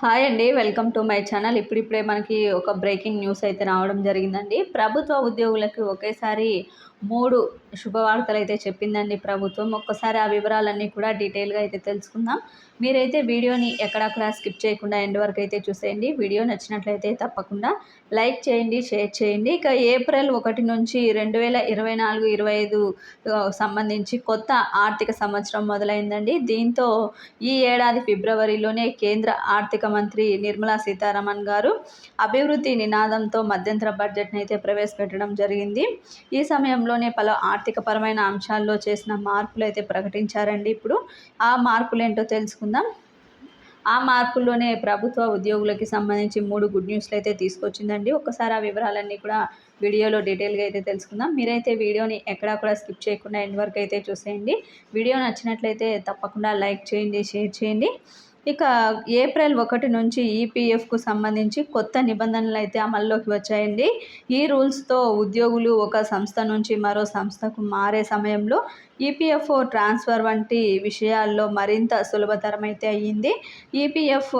Hi అండి welcome to my channel. ఇప్పుడిప్పుడే మనకి ఒక బ్రేకింగ్ న్యూస్ అయితే రావడం జరిగిందండి. ప్రభుత్వ ఉద్యోగులకు ఒకేసారి మూడు శుభవార్తలు అయితే చెప్పిందండి ప్రభుత్వం. ఒక్కసారి ఆ వివరాలన్నీ కూడా డీటెయిల్గా అయితే తెలుసుకుందాం. మీరైతే వీడియోని ఎక్కడక్కడ స్కిప్ చేయకుండా ఎండ్ వరకు అయితే చూసేయండి. వీడియో నచ్చినట్లయితే తప్పకుండా లైక్ చేయండి షేర్ చేయండి. ఇక ఏప్రిల్ ఒకటి నుంచి రెండు వేల ఇరవై నాలుగు ఇరవై ఐదు సంబంధించి కొత్త ఆర్థిక సంవత్సరం మొదలైందండి. దీంతో ఈ ఏడాది ఫిబ్రవరిలోనే కేంద్ర ఆర్థిక మంత్రి నిర్మలా సీతారామన్ గారు అభివృద్ధి నినాదంతో మధ్యంతర బడ్జెట్ని అయితే ప్రవేశపెట్టడం జరిగింది. ఈ సమయంలోనే పలు ఆర్థికపరమైన అంశాల్లో చేసిన మార్పులు అయితే ప్రకటించారండి. ఇప్పుడు ఆ మార్పులు ఏంటో తెలుసుకుందాం. ఆ మార్పుల్లోనే ప్రభుత్వ ఉద్యోగులకి సంబంధించి మూడు గుడ్ న్యూస్లు అయితే తీసుకొచ్చిందండి. ఒకసారి ఆ వివరాలన్నీ కూడా వీడియోలో డీటెయిల్గా అయితే తెలుసుకుందాం. మీరైతే వీడియోని ఎక్కడా కూడా స్కిప్ చేయకుండా ఎండ్ వరకు అయితే చూసేయండి. వీడియో నచ్చినట్లయితే తప్పకుండా లైక్ చేయండి షేర్ చేయండి. ఇక ఏప్రిల్ ఒకటి నుంచి ఈపీఎఫ్కు సంబంధించి కొత్త నిబంధనలు అయితే అమల్లోకి వచ్చాయండి. ఈ రూల్స్తో ఉద్యోగులు ఒక సంస్థ నుంచి మరో సంస్థకు మారే సమయంలో ఈపీఎఫ్ ట్రాన్స్ఫర్ వంటి విషయాల్లో మరింత సులభతరమైతే అయ్యింది. ఈపీఎఫ్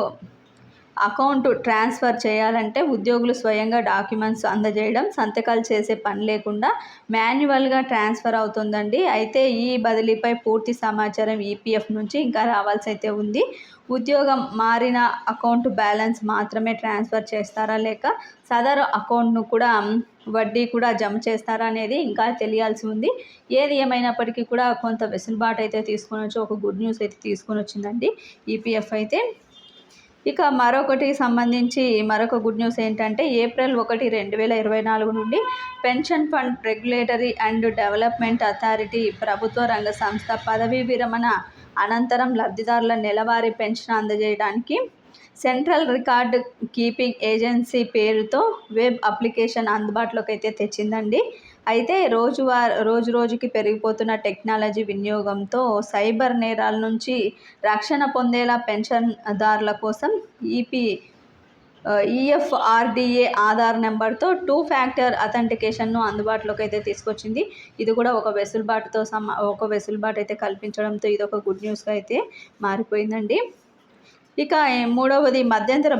అకౌంట్ ట్రాన్స్ఫర్ చేయాలంటే ఉద్యోగులు స్వయంగా డాక్యుమెంట్స్ అందజేయడం సంతకాలు చేసే పని లేకుండా మాన్యువల్గా ట్రాన్స్ఫర్ అవుతుందండి. అయితే ఈ బదిలీపై పూర్తి సమాచారం ఈపీఎఫ్ నుంచి ఇంకా రావాల్సి అయితే ఉంది. ఉద్యోగం మారిన అకౌంట్ బ్యాలెన్స్ మాత్రమే ట్రాన్స్ఫర్ చేస్తారా లేక సదరు అకౌంట్ను కూడా వడ్డీ కూడా జమ చేస్తారా అనేది ఇంకా తెలియాల్సి ఉంది. ఏది ఏమైనప్పటికీ కూడా కొంత వెసులుబాటు అయితే తీసుకొని వచ్చి ఒక గుడ్ న్యూస్ అయితే తీసుకొని వచ్చిందండి ఈపీఎఫ్ అయితే. ఇక మరొకటి సంబంధించి మరొక గుడ్ న్యూస్ ఏంటంటే ఏప్రిల్ ఒకటి రెండు వేల ఇరవై నాలుగు నుండి pension fund regulatory and development authority ప్రభుత్వ రంగ సంస్థ పదవీ విరమణ అనంతరం లబ్ధిదారుల నెలవారీ పెన్షన్ అందజేయడానికి సెంట్రల్ రికార్డ్ కీపింగ్ ఏజెన్సీ పేరుతో వెబ్ అప్లికేషన్ అందుబాటులోకి అయితే తెచ్చిందండి. అయితే రోజువార్ రోజు రోజుకి పెరిగిపోతున్న టెక్నాలజీ వినియోగంతో సైబర్ నేరాల నుంచి రక్షణ పొందేలా పెన్షన్దారుల కోసం ఈపీ ఈఎఫ్ఆర్డిఏ ఆధార్ నెంబర్తో టూ ఫ్యాక్టర్ అథెంటికేషన్ను అందుబాటులోకి అయితే తీసుకొచ్చింది. ఇది కూడా ఒక వెసులుబాటుతో సమ ఒక వెసులుబాటు అయితే కల్పించడంతో ఇది ఒక గుడ్ న్యూస్గా అయితే మారిపోయిందండి. ఇక మూడవది మధ్యంతర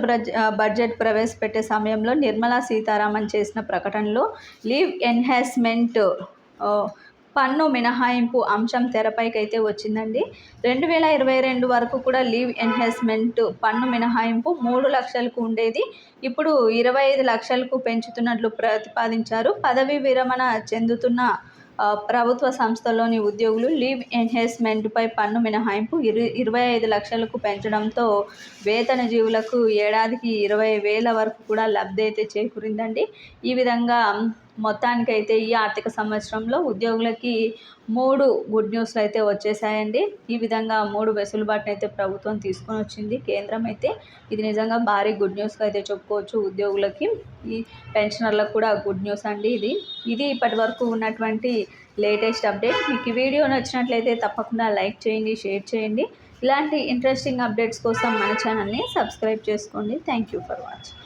బడ్జెట్ ప్రవేశపెట్టే సమయంలో నిర్మలా సీతారామన్ చేసిన ప్రకటనలో లీవ్ ఎన్హాన్స్మెంట్ పన్ను మినహాయింపు అంశం తెరపైకైతే వచ్చిందండి. రెండు వేల ఇరవై రెండు వరకు కూడా లీవ్ ఎన్హాన్స్మెంట్ పన్ను మినహాయింపు మూడు లక్షలకు ఉండేది. ఇప్పుడు ఇరవై ఐదు లక్షలకు పెంచుతున్నట్లు ప్రతిపాదించారు. పదవి విరమణ చెందుతున్న ప్రభుత్వ సంస్థలోని ఉద్యోగులు లీవ్ ఎన్హేస్మెంట్పై పన్ను మినహాయింపు ఇరు ఇరవై ఐదు లక్షలకు పెంచడంతో వేతన జీవులకు ఏడాదికి ఇరవై వేల వరకు కూడా లబ్ధి అయితే చేకూరిందండి. ఈ విధంగా మొత్తానికైతే ఈ ఆర్థిక సంవత్సరంలో ఉద్యోగులకి మూడు గుడ్ న్యూస్లు అయితే వచ్చేసాయండి. ఈ విధంగా మూడు వెసులుబాటును అయితే ప్రభుత్వం తీసుకొని వచ్చింది. కేంద్రం అయితే ఇది నిజంగా భారీ గుడ్ న్యూస్గా అయితే చెప్పుకోవచ్చు ఉద్యోగులకి. ఈ పెన్షనర్లకు కూడా గుడ్ న్యూస్ అండి ఇది. ఇది ఇప్పటి వరకు ఉన్నటువంటి లేటెస్ట్ అప్డేట్. మీకు ఈ వీడియో నచ్చినట్లయితే తప్పకుండా లైక్ చేయండి షేర్ చేయండి. ఇలాంటి ఇంట్రెస్టింగ్ అప్డేట్స్ కోసం మన ఛానల్ని సబ్స్క్రైబ్ చేసుకోండి. Thank you for watching.